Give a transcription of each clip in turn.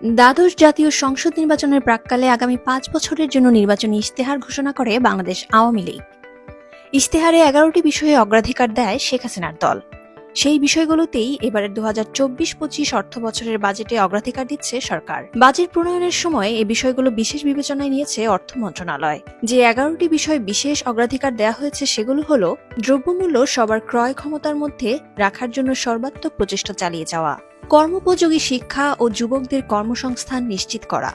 দ্বাদশ জাতীয় সংসদ নির্বাচনের প্রাক্কালে আগামী পাঁচ বছরের জন্য নির্বাচনী ইশতেহার ঘোষণা করে বাংলাদেশ আওয়ামী লীগ। ইশতেহারে এগারোটি বিষয়ে অগ্রাধিকার দেয় শেখ হাসিনার দল। সেই বিষয়গুলোতেই এবারের দু হাজার চব্বিশ পঁচিশ অর্থ বছরের বাজেটে অগ্রাধিকার দিচ্ছে সরকার। বাজেট প্রণয়নের সময় এই বিষয়গুলো বিশেষ বিবেচনায় নিয়েছে অর্থ মন্ত্রণালয়। যে এগারোটি বিষয় বিশেষ অগ্রাধিকার দেওয়া হয়েছে সেগুলো হলো দ্রব্যমূল্য সবার ক্রয় ক্ষমতার মধ্যে রাখার জন্য সর্বাত্মক প্রচেষ্টা চালিয়ে যাওয়া। কর্মোপযোগী শিক্ষা ও যুবকদের কর্মসংস্থান নিশ্চিত করা।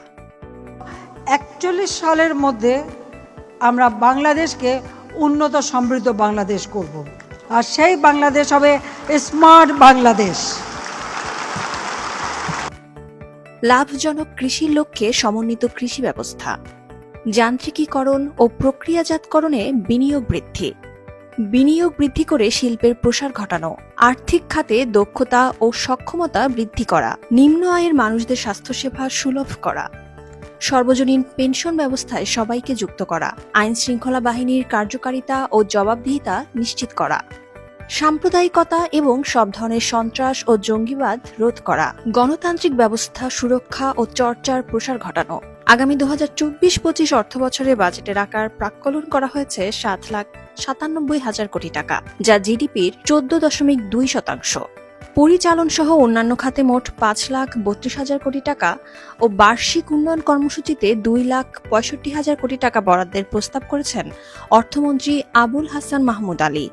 একচল্লিশ সালের মধ্যে আমরা বাংলাদেশকে উন্নত সমৃদ্ধ বাংলাদেশ করব। আর সেই বাংলাদেশ হবে স্মার্ট বাংলাদেশ। লাভজনক কৃষির লক্ষ্যে সমন্বিত কৃষি ব্যবস্থা। যান্ত্রিকীকরণ ও প্রক্রিয়াজাতকরণে বিনিয়োগ বৃদ্ধি। বিনিয়োগ বৃদ্ধি করে শিল্পের প্রসার ঘটানো, আর্থিক খাতে দক্ষতা ও সক্ষমতা বৃদ্ধি করা, নিম্ন আয়ের মানুষদের স্বাস্থ্যসেবা সুলভ করা, সর্বজনীন পেনশন ব্যবস্থায় সবাইকে যুক্ত করা আইন শৃঙ্খলা বাহিনীর কার্যকারিতা ও জবাবদিহিতা নিশ্চিত করা, সাম্প্রদায়িকতা এবং সব ধরনের সন্ত্রাস ও জঙ্গিবাদ রোধ করা, গণতান্ত্রিক ব্যবস্থা সুরক্ষা ও চর্চার প্রসার ঘটানো। আগামী দু হাজার চব্বিশ পঁচিশ অর্থ বছরের বাজেটের আকার প্রাক্কলন করা হয়েছে সাত লাখ সাতানব্বই হাজার কোটি টাকা, যা জিডিপির চোদ্দ দশমিক দুই শতাংশ। পরিচালন সহ অন্যান্য খাতে মোট পাঁচ লাখ বত্রিশ হাজার কোটি টাকা ও বার্ষিক উন্নয়ন কর্মসূচিতে দুই লাখ পঁয়ষট্টি হাজার কোটি টাকা বরাদ্দের প্রস্তাব করেছেন অর্থমন্ত্রী আবুল হাসান মাহমুদ আলী।